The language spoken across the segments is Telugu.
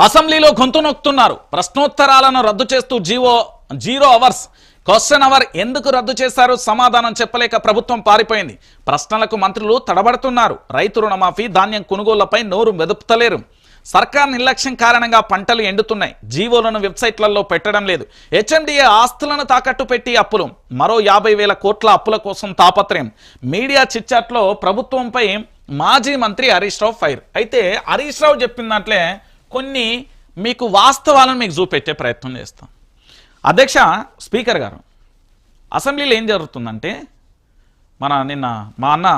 అసెంబ్లీలో గొంతు నొక్కుతున్నారు. ప్రశ్నోత్తరాలను రద్దు చేస్తూ GO zero hours question hour ఎందుకు రద్దు చేశారు సమాధానం చెప్పలేక ప్రభుత్వం పారిపోయింది. ప్రశ్నలకు మంత్రులు తడబడుతున్నారు. రైతు రుణమాఫీ ధాన్యం కొనుగోళ్ళపై నోరు మెదుపుతలేరు. సర్కార్ నిర్లక్ష్యం కారణంగా పంటలు ఎండుతున్నాయి. జీవోలను వెబ్సైట్లలో పెట్టడం లేదు. హెచ్ఎండిఏ ఆస్తులను తాకట్టు పెట్టి అప్పులు. మరో యాభై వేల కోట్ల అప్పుల కోసం తాపత్రయం. మీడియా చిట్చాట్లో ప్రభుత్వంపై మాజీ మంత్రి హరీష్ రావు ఫైర్. అయితే హరీష్ రావు చెప్పిన దాంట్లో కొన్ని మీకు వాస్తవాలను మీకు చూపెట్టే ప్రయత్నం చేస్తాం. అధ్యక్ష స్పీకర్ గారు అసెంబ్లీలో ఏం జరుగుతుందంటే మన నిన్న మా అన్న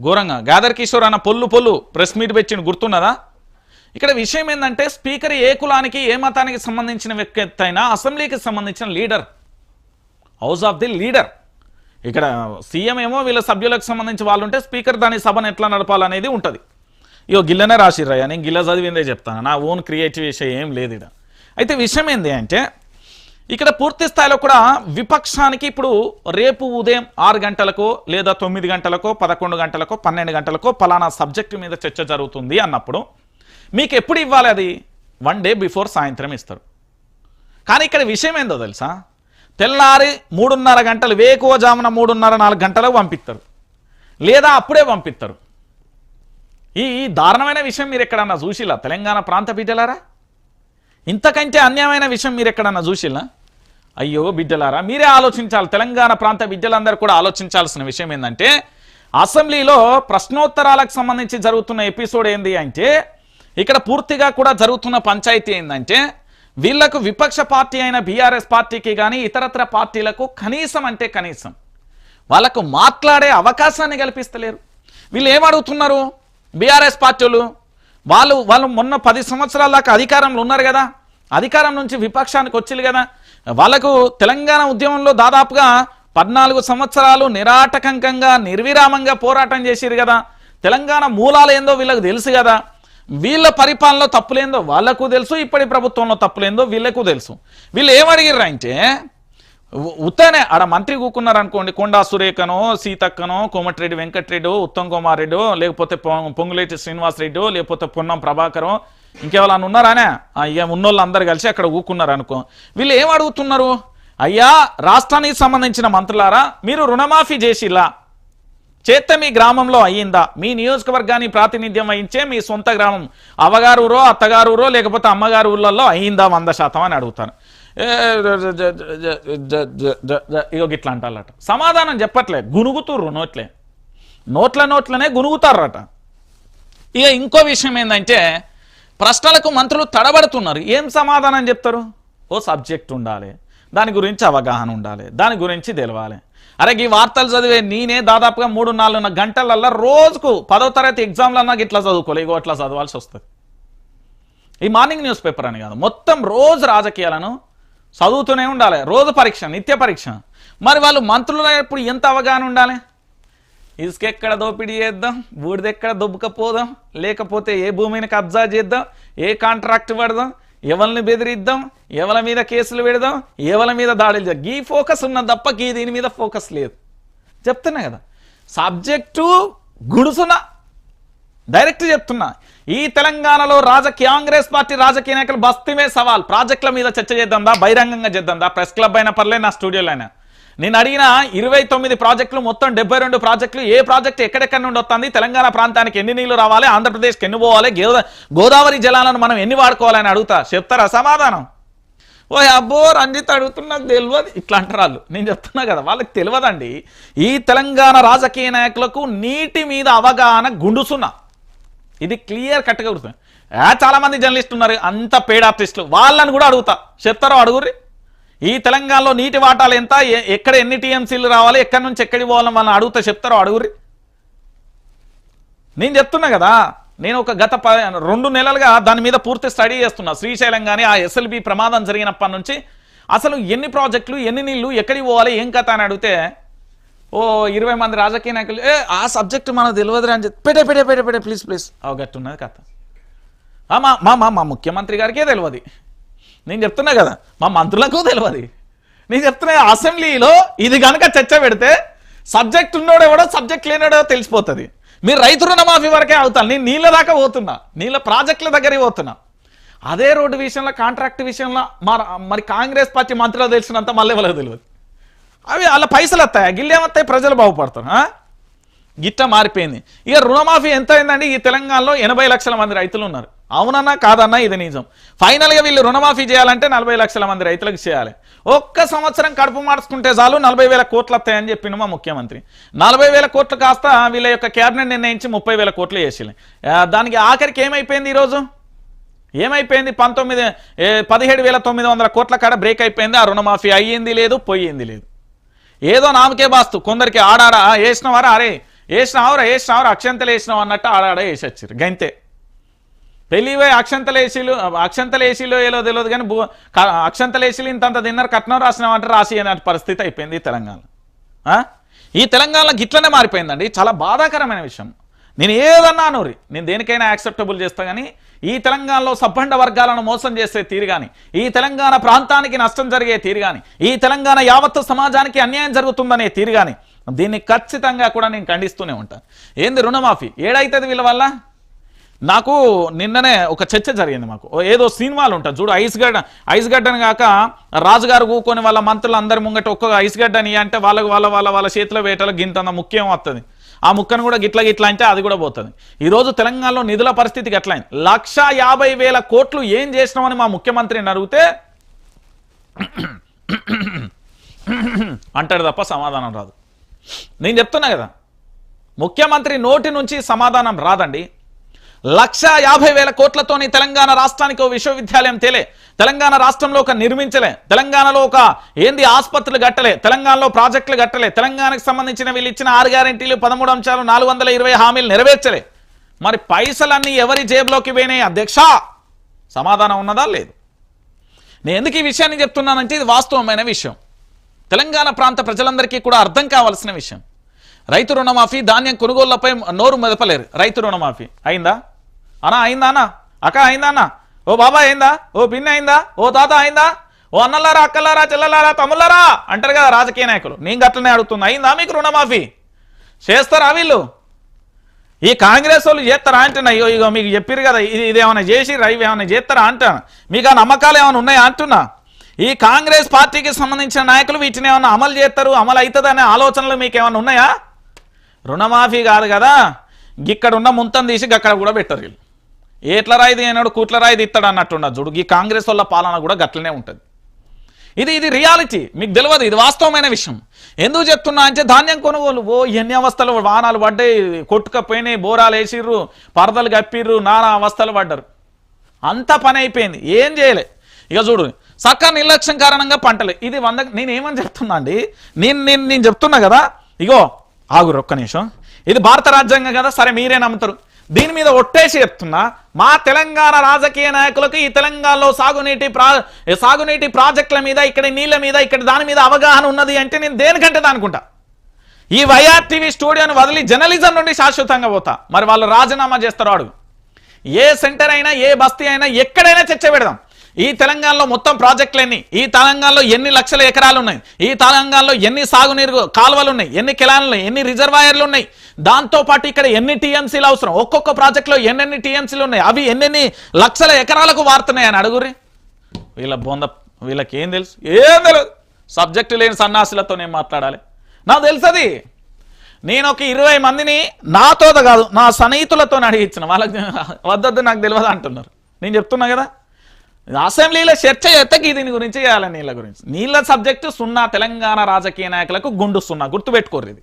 ఘోరంగా గాదర్ కిషోర్ అన్న పొల్లు పొల్లు ప్రెస్ మీట్ పెట్టిన గుర్తున్నదా? ఇక్కడ విషయం ఏంటంటే స్పీకర్ ఏ కులానికి ఏ మతానికి సంబంధించిన వ్యక్తి అయినా అసెంబ్లీకి సంబంధించిన leader house of the leader. ఇక్కడ సీఎం ఏమో వీళ్ళ సభ్యులకు సంబంధించి వాళ్ళు ఉంటే స్పీకర్ దాని సభను ఎట్లా నడపాలనేది ఉంటుంది. ఇగో గిల్లనే రాసిర్రయ్యా నేను గిల్ల చదివిందే చెప్తాను? నా ఓన్ క్రియేటివ్ విషయం ఏం లేదు ఇక్కడ అయితే విషయం ఏంది అంటే ఇక్కడ పూర్తి స్థాయిలో కూడా విపక్షానికి ఇప్పుడు రేపు ఉదయం ఆరు గంటలకో లేదా తొమ్మిది గంటలకో పదకొండు గంటలకో పన్నెండు గంటలకో పలానా సబ్జెక్టు మీద చర్చ జరుగుతుంది అన్నప్పుడు మీకు ఎప్పుడు ఇవ్వాలి అది? వన్ డే బిఫోర్ సాయంత్రం ఇస్తారు. కానీ ఇక్కడ విషయం ఏందో తెలుసా? తెల్లారి మూడున్నర గంటలు వేకువజామున మూడున్నర నాలుగు గంటలకు పంపిస్తారు లేదా అప్పుడే పంపిస్తారు ఈ దారుణమైన విషయం మీరు ఎక్కడన్నా చూసిలా? తెలంగాణ ప్రాంత బిడ్డలారా? ఇంతకంటే అన్యాయమైన విషయం మీరు ఎక్కడన్నా చూసిలా? అయ్యో బిడ్డలారా మీరే ఆలోచించాలి. తెలంగాణ ప్రాంత బిడ్డలందరూ కూడా ఆలోచించాల్సిన విషయం ఏంటంటే అసెంబ్లీలో ప్రశ్నోత్తరాలకు సంబంధించి జరుగుతున్న ఎపిసోడ్ ఏంది అంటే ఇక్కడ పూర్తిగా కూడా జరుగుతున్న పంచాయతీ ఏంటంటే వీళ్ళకు విపక్ష పార్టీ అయిన బీఆర్ఎస్ పార్టీకి కానీ ఇతరత్ర పార్టీలకు కనీసం అంటే కనీసం వాళ్ళకు మాట్లాడే అవకాశాన్ని కల్పిస్తలేరు. వీళ్ళు ఏమడుగుతున్నారు బీఆర్ఎస్ పార్టీలు వాళ్ళు వాళ్ళు మొన్న పది సంవత్సరాల దాకా అధికారంలో ఉన్నారు కదా. అధికారం నుంచి విపక్షానికి వచ్చింది కదా. వాళ్ళకు తెలంగాణ ఉద్యమంలో దాదాపుగా పద్నాలుగు సంవత్సరాలు నిరాటకంకంగా నిర్విరామంగా పోరాటం చేసిరు కదా. తెలంగాణ మూలాలు ఏందో వీళ్ళకు తెలుసు కదా. వీళ్ళ పరిపాలనలో తప్పులేందో వాళ్ళకు తెలుసు ఇప్పటి ప్రభుత్వంలో తప్పులేందో వీళ్ళకు తెలుసు. వీళ్ళు ఏమడిగిర్రు అంటే ఉత్తనే ఆడ మంత్రి కూకున్నారు అనుకోండి కొండా సురేఖనో సీతక్కనో కోమటిరెడ్డి వెంకటరెడ్డి ఉత్తమ్ కుమార్ రెడ్డి లేకపోతే పొంగులేటి శ్రీనివాస్ రెడ్డి లేకపోతే పొన్నం ప్రభాకరం ఇంకెవరన్నా ఉన్నారానే? ఆ, ఇక ఉన్నోళ్ళు అందరు కలిసి అక్కడ ఊకున్నారు అనుకో వీళ్ళు ఏం అడుగుతున్నారు? అయ్యా రాష్ట్రానికి సంబంధించిన మంత్రులారా మీరు రుణమాఫీ చేసిలా? చేస్తే మీ గ్రామంలో అయ్యిందా? మీ నియోజకవర్గాన్ని ప్రాతినిధ్యం వహించే మీ సొంత గ్రామం. అవ్వగారు ఊరో అత్తగారు ఊరో లేకపోతే అమ్మగారు ఊళ్ళల్లో అయ్యిందా వంద శాతం అని అడుగుతాను ఇగో ఇట్లా అంటారట సమాధానం చెప్పట్లే గునుగుతుర్రు నోట్లే. నోట్ల నోట్లనే గునుగుతారట ఇక ఇంకో విషయం ఏంటంటే ప్రశ్నలకు మంత్రులు తడబడుతున్నారు. ఏం సమాధానం చెప్తారు? ఓ సబ్జెక్ట్ ఉండాలి దాని గురించి అవగాహన ఉండాలి దాని గురించి తెలవాలి. అరే ఈ వార్తలు చదివే నేనే దాదాపుగా మూడు నాలుగు గంటలల్లో రోజుకు పదో తరగతి ఎగ్జామ్లన్నా ఇట్లా చదువుకోలే ఇగో అట్లా చదవాల్సి వస్తుంది ఈ మార్నింగ్ న్యూస్ పేపర్ అని కాదు మొత్తం రోజు రాజకీయాలను చదువుతూనే ఉండాలి. రోజు పరీక్ష నిత్య పరీక్ష. మరి వాళ్ళు మంత్రులు ఇప్పుడు ఎంత అవగాహన ఉండాలి? ఇసుకెక్కడ దోపిడీ చేద్దాం? బూడిదెక్కడ దొబ్బకపోదాం? లేకపోతే ఏ భూమిని కబ్జా చేద్దాం? ఏ కాంట్రాక్ట్ పడదాం? ఎవరిని బెదిరిద్దాం? ఎవరి మీద కేసులు పెడదాం? ఎవరి మీద దాడులు చేద్దాం గీ ఫోకస్ ఉన్నది తప్ప గీ దీని మీద ఫోకస్ లేదు. చెప్తున్నా కదా. సబ్జెక్టు గుడుసున డైరెక్ట్ చెప్తున్నా. ఈ తెలంగాణలో రాజకీయ కాంగ్రెస్ పార్టీ రాజకీయ నాయకులు బస్తీమే సవాల్. ప్రాజెక్టుల మీద చర్చ చేద్దాందా బహిరంగంగా చేద్దాందా? ప్రెస్ క్లబ్ అయినా పర్లేదు నా స్టూడియోలో అయినా. నేను అడిగిన ఇరవై తొమ్మిది ప్రాజెక్టులు మొత్తం డెబ్బై రెండు ప్రాజెక్టులు ఏ ప్రాజెక్టు ఎక్కడెక్కడ నుండి వస్తుంది? తెలంగాణ ప్రాంతానికి ఎన్ని నీళ్ళు రావాలి? ఆంధ్రప్రదేశ్కి ఎన్ని పోవాలి? గోదా గోదావరి జలాలను మనం ఎన్ని వాడుకోవాలని అడుగుతా? చెప్తారా సమాధానం? ఓ అబ్బో రంజిత్ అడుగుతున్నా తెలియదు ఇట్లా అంటారు వాళ్ళు నేను చెప్తున్నా కదా వాళ్ళకి తెలియదండి ఈ తెలంగాణ రాజకీయ నాయకులకు నీటి మీద అవగాహన గుండుసున్నా. ఇది క్లియర్ కట్గా గుర్తుంది. ఆ, జర్నలిస్టులు ఉన్నారు అంత పేడ్ ఆర్టిస్టులు వాళ్ళని కూడా అడుగుతా. చెప్తారో అడుగుర్రి? ఈ తెలంగాణలో నీటి వాటాలు ఎంత? ఎక్కడ ఎన్ని టీఎంసీలు రావాలి? ఎక్కడి నుంచి ఎక్కడికి పోవాలని వాళ్ళని అడుగుతా చెప్తారో అడుగుర్రి? నేను చెప్తున్నా కదా నేను ఒక గత ప రెండు నెలలుగా దాని మీద పూర్తి స్టడీ చేస్తున్నా. శ్రీశైలం కానీ ఆ ఎస్ఎల్బి ప్రమాదం జరిగినప్పటి నుంచి. అసలు ఎన్ని ప్రాజెక్టులు ఎన్ని నీళ్ళు ఎక్కడికి పోవాలి ఏం కథ అని అడిగితే ఓ ఇరవై మంది రాజకీయ నాయకులు ఏ ఆ సబ్జెక్ట్ మనకు తెలియదురా అని చెప్పి పెట్టే పెట్టే పెట్టే పెట్టే ప్లీజ్ ప్లీజ్ అవగట్టున్నది కథ. మా మా మా మా ముఖ్యమంత్రి గారికే తెలియదు. నేను చెప్తున్నా కదా మా మంత్రులకు తెలియదు. నేను చెప్తున్నా అసెంబ్లీలో ఇది కనుక చర్చ పెడితే సబ్జెక్ట్ ఉన్నోడో ఎవడో సబ్జెక్ట్ లేనోడో తెలిసిపోతుంది. మీరు రైతు రుణమాఫీ వరకే అవుతాను. నేను నీళ్ళ దాకా పోతున్నా. నీళ్ళ ప్రాజెక్టుల దగ్గరికి పోతున్నా. అదే రోడ్డు విషయంలో కాంట్రాక్ట్ విషయంలో మరి కాంగ్రెస్ పార్టీ మంత్రులు తెలిసినంత మళ్ళీ వాళ్ళకి తెలియదు. అవి వాళ్ళ పైసలు వస్తాయి? గిల్లేమత్తాయి ప్రజలు బాగుపడతారు గిట్ట మారిపోయింది. ఇక రుణమాఫీ ఎంత అయిందండి ఈ తెలంగాణలో ఎనభై లక్షల మంది రైతులు ఉన్నారు. అవునన్నా కాదన్నా ఇది నిజం. ఫైనల్గా వీళ్ళు రుణమాఫీ చేయాలంటే నలభై లక్షల మంది రైతులకు చేయాలి. ఒక్క సంవత్సరం కడుపు మార్చుకుంటే చాలు నలభై వేల కోట్లు వస్తాయని చెప్పిండు మా ముఖ్యమంత్రి. నలభై వేల కోట్లు కాస్త వీళ్ళ యొక్క క్యాబినెట్ నిర్ణయించి ముప్పై వేల కోట్లు వేసి దానికి ఆఖరికి ఏమైపోయింది ఈరోజు? ఏమైపోయింది? పంతొమ్మిది పదిహేడు వేల తొమ్మిది వందల కోట్ల కాడ బ్రేక్ అయిపోయింది. ఆ రుణమాఫీ అయ్యింది లేదు పోయింది లేదు. ఏదో నామకే బాస్తు. కొందరికి ఆడాడ? వేసినవారా అరే వేసినావరా వేసినావరా అక్షంతలు వేసినావు అన్నట్టు ఆడాడ వేసొచ్చారు గంతే. పెళ్ళిపోయి అక్షంతలేసీలు అక్షంతలేసీలో ఏలో తెలియదు కానీ భూ అక్షంతలేసీలు ఇంతంత తిన్నారు కట్నం రాసినామంటే రాసి అనే పరిస్థితి అయిపోయింది తెలంగాణ. ఈ తెలంగాణలో గిట్లనే మారిపోయిందండి. చాలా బాధాకరమైన విషయం. నేను ఏదన్నా నూరి నేను దేనికైనా యాక్సెప్టబుల్ చేస్తా కానీ ఈ తెలంగాణలో సబ్బండ వర్గాలను మోసం చేసే తీరు కానీ ఈ తెలంగాణ ప్రాంతానికి నష్టం జరిగే తీరు కానీ ఈ తెలంగాణ యావత్తు సమాజానికి అన్యాయం జరుగుతుందనే తీరు కానీ దీన్ని ఖచ్చితంగా కూడా నేను ఖండిస్తూనే ఉంటాను. ఏంది రుణమాఫీ? ఏడైతుంది వీళ్ళ వల్ల? నాకు నిన్ననే ఒక చర్చ జరిగింది మాకు. ఓ ఏదో సినిమాలు ఉంటాయి చూడు ఐస్ గడ్డ ఐస్ గడ్డని కాక రాజుగారు కూకొని వాళ్ళ మంత్రులు అందరి ముంగట ఒక్క ఐస్ గడ్డని అంటే వాళ్ళకి వాళ్ళ వాళ్ళ వాళ్ళ చేతిలో వేటలో గింతంత ముఖ్యం వస్తుంది ఆ ముక్కను కూడా గిట్ల గిట్ల అంటే అది కూడా పోతుంది. ఈరోజు తెలంగాణలో నిధుల పరిస్థితికి ఎట్లయింది లక్ష యాభై వేల కోట్లు ఏం చేసినామని మా ముఖ్యమంత్రిని అడిగితే అంటాడు తప్ప సమాధానం రాదు. నేను చెప్తున్నా కదా ముఖ్యమంత్రి నోటి నుంచి సమాధానం రాదండి. లక్ష యాభై వేల కోట్లతోని తెలంగాణ రాష్ట్రానికి ఒక విశ్వవిద్యాలయం తేలే. తెలంగాణ రాష్ట్రంలో ఒక నిర్మించలే. తెలంగాణలో ఒక ఏంది ఆసుపత్రులు కట్టలే. తెలంగాణలో ప్రాజెక్టులు కట్టలే. తెలంగాణకు సంబంధించిన వీళ్ళు ఇచ్చిన ఆరు గ్యారెంటీలు పదమూడు అంశాలు నాలుగు వందల ఇరవై హామీలు నెరవేర్చలే. మరి పైసలన్నీ ఎవరి జేబులోకి పోయినాయి అధ్యక్ష? సమాధానం ఉన్నదా? లేదు. నేను ఎందుకు ఈ విషయాన్ని చెప్తున్నానంటే ఇది వాస్తవమైన విషయం. తెలంగాణ ప్రాంత ప్రజలందరికీ కూడా అర్థం కావాల్సిన విషయం. రైతు రుణమాఫీ ధాన్యం కొనుగోళ్ళపై నోరు మెదపలేరు. రైతు రుణమాఫీ. అయిందా? అనా అయిందా అన్న? అక్క అయిందా అన్న? ఓ బాబా అయిందా? ఓ పిన్ని అయిందా? ఓ తాత అయిందా? ఓ అన్నలారా అక్కలారా చెల్లలారా తమ్ముళ్ళారా? అంటారు కదా రాజకీయ నాయకులు. నేను గట్లనే అడుగుతున్నా. అయిందా మీకు రుణమాఫీ? చేస్తారా వీళ్ళు? ఈ కాంగ్రెస్ వాళ్ళు చేస్తారా అంటున్నా. ఇగో ఇగో మీకు చెప్పారు కదా ఇది ఇది ఏమైనా చేసి ఇవి ఏమైనా చేస్తారా అంటాను. మీకు ఆ నమ్మకాలు ఏమైనా ఉన్నాయా అంటున్నా. ఈ కాంగ్రెస్ పార్టీకి సంబంధించిన నాయకులు వీటిని ఏమైనా అమలు చేస్తారు అమలు అవుతుంది ఆలోచనలు మీకు ఏమైనా ఉన్నాయా? రుణమాఫీ కాదు కదా. ఇక్కడ ఉన్న ముంతం తీసి అక్కడ కూడా పెట్టరు వీళ్ళు. ఏట్ల రాయిది అయినాడు కూట్ల రాయిది ఇస్తాడు అన్నట్టున్నది చూడు. ఈ కాంగ్రెస్ వాళ్ళ పాలన కూడా గట్లనే ఉంటుంది. ఇది ఇది రియాలిటీ. మీకు తెలియదు ఇది వాస్తవమైన విషయం. ఎందుకు చెప్తున్నా అంటే ధాన్యం కొనుగోలు. ఓ ఎన్ని అవస్థలు వానాలు పడ్డాయి. కొట్టుకపోయినాయి బోరాలు వేసిర్రు పరదలు కప్పిర్రు నానా అవస్థలు పడ్డారు. అంత పని అయిపోయింది. ఏం చేయలే. ఇక చూడు సక్క నిర్లక్ష్యం కారణంగా పంటలు. ఇది వంద నేను ఏమని చెప్తున్నా అండి? నేను నేను నేను చెప్తున్నా కదా. ఇగో ఆగురు ఒక్క నిమిషం. ఇది భారత రాజ్యాంగం కదా సరే మీరే నమ్ముతారు. దీని మీద ఒట్టేసి చెప్తున్నా మా తెలంగాణ రాజకీయ నాయకులకు ఈ తెలంగాణలో సాగునీటి ప్రా సాగునీటి ప్రాజెక్టుల మీద ఇక్కడ నీళ్ళ మీద ఇక్కడ దాని మీద అవగాహన ఉన్నది అంటే నేను దేనికంటే దానుకుంటా ఈ వైఆర్ టీవీ స్టూడియోని వదిలి జర్నలిజం నుండి శాశ్వతంగా పోతా. మరి వాళ్ళు రాజీనామా చేస్తారు అడుగు. ఏ సెంటర్ అయినా ఏ బస్తీ అయినా ఎక్కడైనా చర్చ పెడదాం. ఈ తెలంగాణలో మొత్తం ప్రాజెక్టులు ఎన్ని? ఈ తెలంగాణలో ఎన్ని లక్షల ఎకరాలు ఉన్నాయి? ఈ తెలంగాణలో ఎన్ని సాగునీరు కాలువలు ఉన్నాయి? ఎన్ని కెలాన్లు ఉన్నాయి? ఎన్ని రిజర్వాయర్లు ఉన్నాయి? దాంతో పాటు ఇక్కడ ఎన్ని టీఎంసీలు అవసరం? ఒక్కొక్క ప్రాజెక్టులో ఎన్నెన్ని టీఎంసీలు ఉన్నాయి? అవి ఎన్నెన్ని లక్షల ఎకరాలకు వారుతున్నాయి అని అడుగురి వీళ్ళ బొంద వీళ్ళకి ఏం తెలుసు? ఏం తెలియదు సబ్జెక్టు లేని సన్నాసులతో నేను మాట్లాడాలి. నాకు తెలుసది. నేను ఒక ఇరవై మందిని నాతో కాదు నా సన్నిహితులతో అడిగించిన వాళ్ళకి వద్దొద్దు నాకు తెలియదు అంటున్నారు. నేను చెప్తున్నా కదా? అసెంబ్లీలో చర్చ చేస్తే దీని గురించి చేయాలి నీళ్ళ గురించి. నీళ్ళ సబ్జెక్టు సున్నా తెలంగాణ రాజకీయ నాయకులకు గుండు సున్నా గుర్తుపెట్టుకోరు ఇది.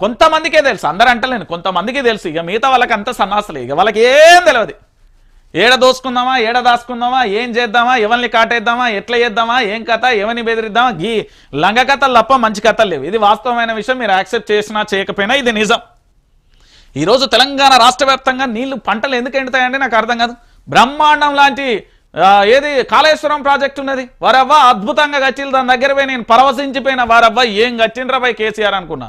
కొంతమందికే తెలుసు అందరూ అంటలేను కొంతమందికి తెలుసు ఇక మిగతా వాళ్ళకి అంత సన్నాసలే ఇక వాళ్ళకి ఏం తెలియదు ఏడ దోసుకుందామా ఏడ దాసుకుందామా ఏం చేద్దామా ఎవరిని కాటేద్దామా ఎట్లా చేద్దామా ఏం కథ ఎవరిని బెదిరిద్దామా గీ లంగ కథలు తప్ప మంచి కథలు లేవు. ఇది వాస్తవమైన విషయం మీరు యాక్సెప్ట్ చేసినా చేయకపోయినా ఇది నిజం. ఈరోజు తెలంగాణ రాష్ట్ర వ్యాప్తంగా నీళ్ళు పంటలు ఎందుకు ఎండుతాయంటే నాకు అర్థం కాదు. బ్రహ్మాండం లాంటి ఏది? కాళేశ్వరం ప్రాజెక్ట్ ఉన్నది. వారవ్వ అద్భుతంగా కట్టిలు దాని దగ్గర పోయి నేను పరవశించిపోయిన వారవ్వ ఏం కట్టిండ్రా పోయి కేసీఆర్ అనుకున్నా.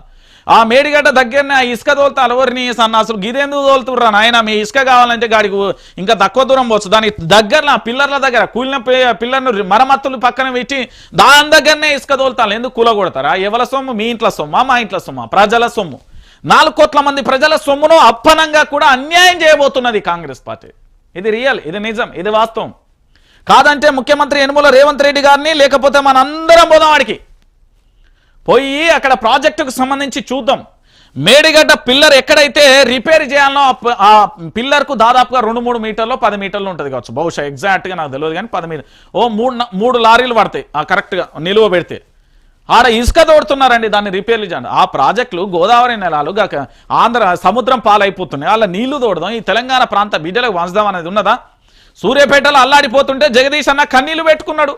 ఆ మేడిగడ్డ దగ్గరనే ఆ ఇసుక తోలుతా అలవరిని సన్నాసులు గిదెందుకు తోలుతుర్రా నాయన? మీ ఇసుక కావాలంటే గాడికి ఇంకా తక్కువ దూరం పోవచ్చు. దాని దగ్గరలో ఆ పిల్లర్ల దగ్గర కూలిన పిల్లర్ను మరమ్మత్తులు పక్కన పెట్టి దాని దగ్గరనే ఇసుక తోలుతాను ఎందుకు కూల కొడతారా? ఎవల సొమ్ము? మీ ఇంట్లో సొమ్మా మా ఇంట్లో సొమ్మా ప్రజల సొమ్ము. నాలుగు కోట్ల మంది ప్రజల సొమ్మును అప్పనంగా కూడా అన్యాయం చేయబోతున్నది కాంగ్రెస్ పార్టీ. ఇది రియల్ ఇది నిజం ఇది వాస్తవం. కాదంటే ముఖ్యమంత్రి యనుమల రేవంత్ రెడ్డి గారిని లేకపోతే మన అందరం పోదాం వాడికి పోయి అక్కడ ప్రాజెక్టుకు సంబంధించి చూద్దాం. మేడిగడ్డ పిల్లర్ ఎక్కడైతే రిపేర్ చేయాలనో ఆ పిల్లర్కు దాదాపుగా రెండు మూడు మీటర్లు పది మీటర్లు ఉంటుంది కావచ్చు. బహుశా ఎగ్జాక్ట్గా నాకు తెలియదు కానీ పది మీటర్ ఓ మూడు మూడు లారీలు పడతాయి. ఆ కరెక్ట్గా నిలువ పెడితే. ఆడ ఇసుక తోడుతున్నారండి దాన్ని రిపేర్లు చేయండి. ఆ ప్రాజెక్టులు గోదావరి నెలలు ఆంధ్ర సముద్రం పాలైపోతున్నాయి. అలా నీళ్ళు తోడదాం. ఈ తెలంగాణ ప్రాంత బిడ్డలకు వంచదాం అనేది ఉన్నదా? సూర్యపేటలో అల్లాడిపోతుంటే జగదీష్ అన్న కన్నీళ్ళు పెట్టుకున్నాడు.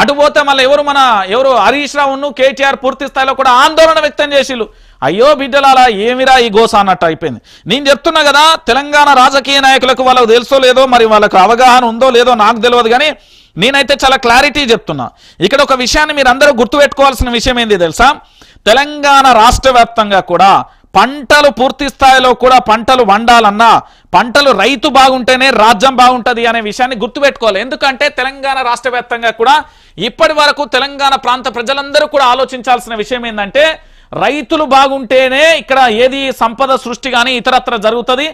అటు పోతే మళ్ళీ ఎవరు మన ఎవరు హరీష్ రావును కేటీఆర్ పూర్తి స్థాయిలో కూడా ఆందోళన వ్యక్తం చేసిళ్ళు. అయ్యో బిడ్డలాలా ఏమిరా ఈ గోస అన్నట్టు అయిపోయింది. నేను చెప్తున్నా కదా తెలంగాణ రాజకీయ నాయకులకు వాళ్ళకు తెలుసో లేదో మరి వాళ్ళకు అవగాహన ఉందో లేదో నాకు తెలియదు కానీ నేనైతే చాలా క్లారిటీ చెప్తున్నా. ఇక్కడ ఒక విషయాన్ని మీరు అందరూ గుర్తుపెట్టుకోవాల్సిన విషయం ఏంది తెలుసా? తెలంగాణ రాష్ట్ర వ్యాప్తంగా కూడా పంటలు పూర్తి స్థాయిలో కూడా పంటలు వండాలన్నా పంటలు రైతు బాగుంటేనే రాజ్యం బాగుంటుంది అనే విషయాన్ని గుర్తుపెట్టుకోవాలి. ఎందుకంటే తెలంగాణ రాష్ట్ర వ్యాప్తంగా కూడా ఇప్పటి వరకు తెలంగాణ ప్రాంత ప్రజలందరూ కూడా ఆలోచించాల్సిన విషయం ఏంటంటే రైతులు బాగుంటేనే ఇక్కడ ఏది సంపద సృష్టి కానీ ఇతరత్ర జరుగుతుంది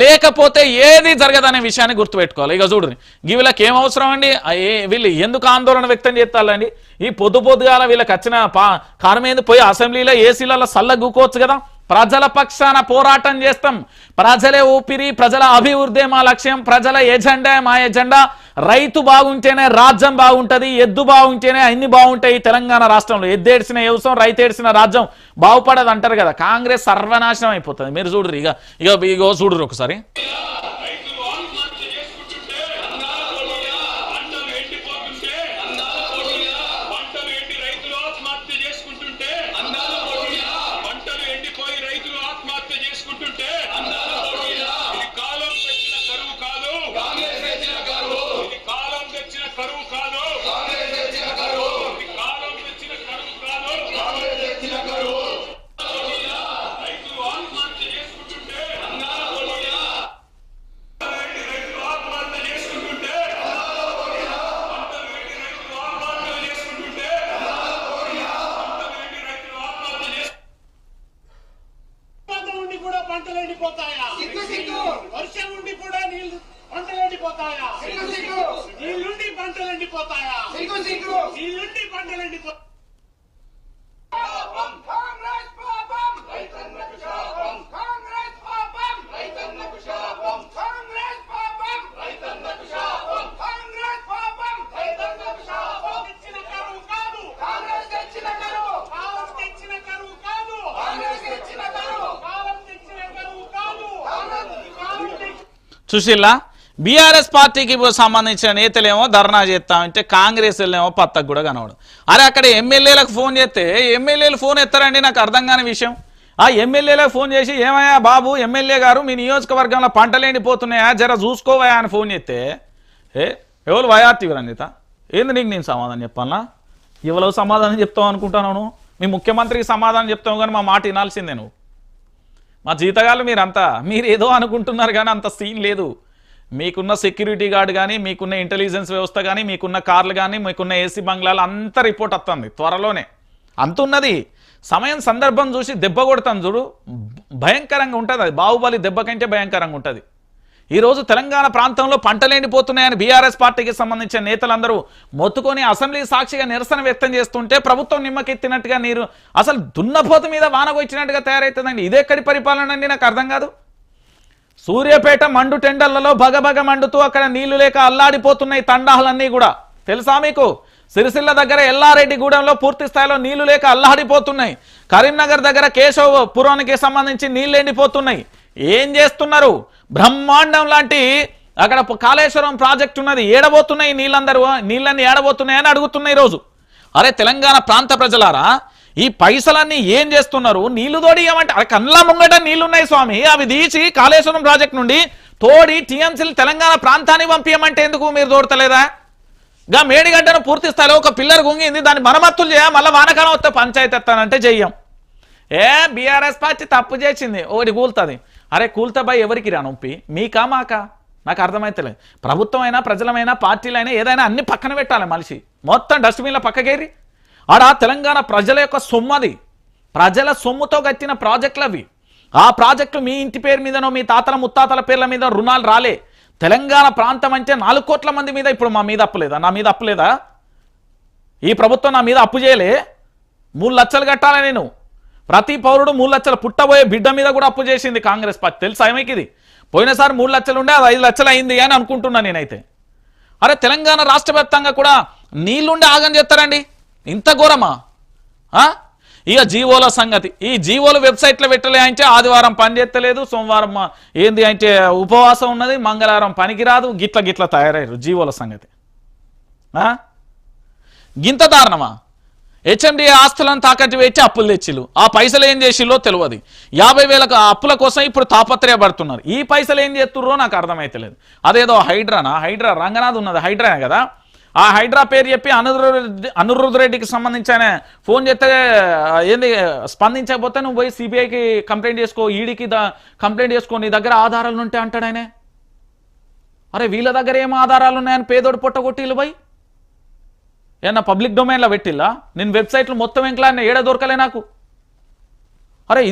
లేకపోతే ఏది జరగదనే విషయాన్ని గుర్తుపెట్టుకోవాలి. ఇక చూడండి వీళ్ళకి ఏం అవసరం అండి? వీళ్ళు ఎందుకు ఆందోళన వ్యక్తం చేస్తారండి ఈ పొద్దు పొద్దుగాల వీళ్ళకి వచ్చిన పా కారమేంది పోయి అసెంబ్లీలో ఏసీలలో సల్ల గూకోవచ్చు కదా? ప్రజల పక్షాన పోరాటం చేస్తాం. ప్రజలే ఊపిరి ప్రజల అభివృద్ధి మా లక్ష్యం ప్రజల ఎజెండా మా ఎజెండా. రైతు బాగుంటేనే రాజ్యం బాగుంటది ఎద్దు బాగుంటేనే అన్ని బాగుంటాయి తెలంగాణ రాష్ట్రంలో. ఎద్దేడ్చిన వ్యవసాయం రైతు ఏడ్చిన రాజ్యం బాగుపడదు అంటారు కదా. కాంగ్రెస్ సర్వనాశనం అయిపోతుంది. మీరు చూడరు ఇక ఇక ఇగో చూడరు ఒకసారి. తెచ్చిన బీఆర్ఎస్ పార్టీకి సంబంధించిన నేతలేమో ధర్నా చేస్తామంటే కాంగ్రెస్ ఏమో పత్తకు కూడా కనవడం అరే అక్కడ ఎమ్మెల్యేలకు ఫోన్ చేస్తే ఎమ్మెల్యేలు ఫోన్ ఎత్తారండి నాకు అర్థం కాని విషయం. ఆ ఎమ్మెల్యేలకు ఫోన్ చేసి ఏమయ్యా బాబు ఎమ్మెల్యే గారు మీ నియోజకవర్గంలో పంటలు జర చూసుకోవయా అని ఫోన్ చేస్తే ఏ ఎవరు వయార్టీ రంజిత ఏంది నీకు నేను సమాధానం చెప్పాలా? ఎవరో సమాధానం చెప్తావు అనుకుంటాను మీ ముఖ్యమంత్రికి సమాధానం చెప్తావు కానీ మా మాట వినాల్సిందే నువ్వు. మా జీతగాళ్ళు మీరంతా మీరు ఏదో అనుకుంటున్నారు కానీ అంత సీన్ లేదు. మీకున్న సెక్యూరిటీ గార్డ్ కానీ మీకున్న ఇంటెలిజెన్స్ వ్యవస్థ కానీ మీకున్న కార్లు కానీ మీకున్న ఏసీ బంగ్లాలు అంతా రిపోర్ట్ వస్తుంది త్వరలోనే. అంత ఉన్నది సమయం సందర్భం చూసి దెబ్బ కొడతాం చూడు భయంకరంగా ఉంటుంది అది. బాహుబలి దెబ్బ కంటే భయంకరంగా ఉంటుంది. ఈరోజు తెలంగాణ ప్రాంతంలో పంటలు ఎండిపోతున్నాయని బీఆర్ఎస్ పార్టీకి సంబంధించిన నేతలందరూ మొత్తుకొని అసెంబ్లీ సాక్షిగా నిరసన వ్యక్తం చేస్తుంటే ప్రభుత్వం నిమ్మకెత్తినట్టుగా నీరు అసలు దున్నపోత మీద వానగొచ్చినట్టుగా తయారవుతుందండి ఇదెక్కడి పరిపాలన అండి నాకు అర్థం కాదు. సూర్యాపేట మండు టెండర్లలో భగభగ మండుతూ అక్కడ నీళ్ళు లేక అల్లాడిపోతున్నాయి తండాలన్నీ కూడా. తెలుసా మీకు? సిరిసిల్ల దగ్గర ఎల్లారెడ్డిగూడెంలో పూర్తి స్థాయిలో నీళ్ళు లేక అల్లాడిపోతున్నాయి. కరీంనగర్ దగ్గర కేశవ పురానికి సంబంధించి నీళ్ళు ఎండిపోతున్నాయి. ఏం చేస్తున్నారు? బ్రహ్మాండం లాంటి అక్కడ కాళేశ్వరం ప్రాజెక్ట్ ఉన్నది. ఏడబోతున్నాయి నీళ్ళందరూ నీళ్ళన్నీ ఏడబోతున్నాయి అని అడుగుతున్నాయి రోజు. అరే తెలంగాణ ప్రాంత ప్రజలారా ఈ పైసలన్నీ ఏం చేస్తున్నారు? నీళ్ళు తోడియమంటే అరే కళ్ళ ముంగట నీళ్ళున్నాయి స్వామి. అవి తీసి కాళేశ్వరం ప్రాజెక్ట్ నుండి తోడి టీఎంసీలు తెలంగాణ ప్రాంతాన్ని పంపించమంటే ఎందుకు మీరు తోడతలేదా? గా మేడిగడ్డను పూర్తి స్థాయిలో ఒక పిల్లర్ గుంగింది. దాన్ని మరమత్తులు చేయ మళ్ళీ వానకాలం వస్తే పంచాయతీ ఎత్తానంటే చెయ్యం ఏ బీఆర్ఎస్ పార్టీ తప్పు చేసింది. ఒకటి కూలుతుంది. అరే కూల్తాబాయ్ ఎవరికి రా నొప్పి? మీకా మాకా నాకు అర్థమైతలేదు ప్రభుత్వమైనా ప్రజలమైనా పార్టీలైనా ఏదైనా అన్ని పక్కన పెట్టాలి మనిషి. మొత్తం డస్ట్బిన్ల పక్కకేరి. ఆడ తెలంగాణ ప్రజల యొక్క సొమ్మది. ప్రజల సొమ్ముతో కట్టిన ప్రాజెక్టులు అవి ఆ ప్రాజెక్టు మీ ఇంటి పేరు మీదనో మీ తాతల ముత్తాతల పేర్ల మీద రుణాలు రాలే. తెలంగాణ ప్రాంతం అంటే నాలుగు కోట్ల మంది మీద ఇప్పుడు మా మీద అప్పులేదా నా మీద అప్పులేదా ఈ ప్రభుత్వం నా మీద అప్పు చేయలే. మూడు లక్షలు కట్టాలి నేను. ప్రతి పౌరుడు మూడు లక్షలు పుట్టబోయే బిడ్డ మీద కూడా అప్పు చేసింది కాంగ్రెస్ పార్టీ. తెలుసా ఏమైకి ఇది? పోయినసారి మూడు లక్షలు ఉండే అది ఐదు లక్షలు అయింది అని అనుకుంటున్నా నేనైతే. అరే తెలంగాణ రాష్ట్ర కూడా నీళ్ళుండి ఆగం చేస్తారండి. ఇంత ఘోరమా? ఇక జీవోల సంగతి. ఈ జీవోలు వెబ్సైట్లో పెట్టలే అంటే ఆదివారం పని చేస్తలేదు సోమవారం ఏంది అంటే ఉపవాసం ఉన్నది మంగళవారం పనికిరాదు గిట్ల గిట్ల తయారయ్యారు జీవోల సంగతి. గింత దారుణమా? హెచ్ఎండి ఆస్తులను తాకట్టు పెట్టి అప్పులు తెచ్చిలు ఆ పైసలు ఏం చేసిలో తెలియదు యాభై వేల అప్పుల కోసం ఇప్పుడు తాపత్రయపడుతున్నారు. ఈ పైసలు ఏం చేస్తుర్రో నాకు అర్థమైతలేదు. అదేదో హైడ్రానా? హైడ్రా రంగనాథ్ ఉన్నది. హైడ్రానే కదా? ఆ హైడ్రా పేరు చెప్పి అనురుద్రెడ్డి అనురుద్రెడ్డికి సంబంధించిన ఫోన్ చేస్తే ఏంది స్పందించకపోతే నువ్వు పోయి సిబిఐకి కంప్లైంట్ చేసుకో ఈడీకి కంప్లైంట్ చేసుకో నీ దగ్గర ఆధారాలు ఉంటే అంటాడు ఆయన. అరే వీళ్ళ దగ్గర ఏం ఆధారాలు ఉన్నాయని పేదోడు పొట్టగొట్టిల్లు పోయి? ఏమన్నా పబ్లిక్ డొమైన్లో పెట్టిల్లా? నేను వెబ్సైట్లు మొత్తం ఎంకలా ఏడ దొరకలే నాకు?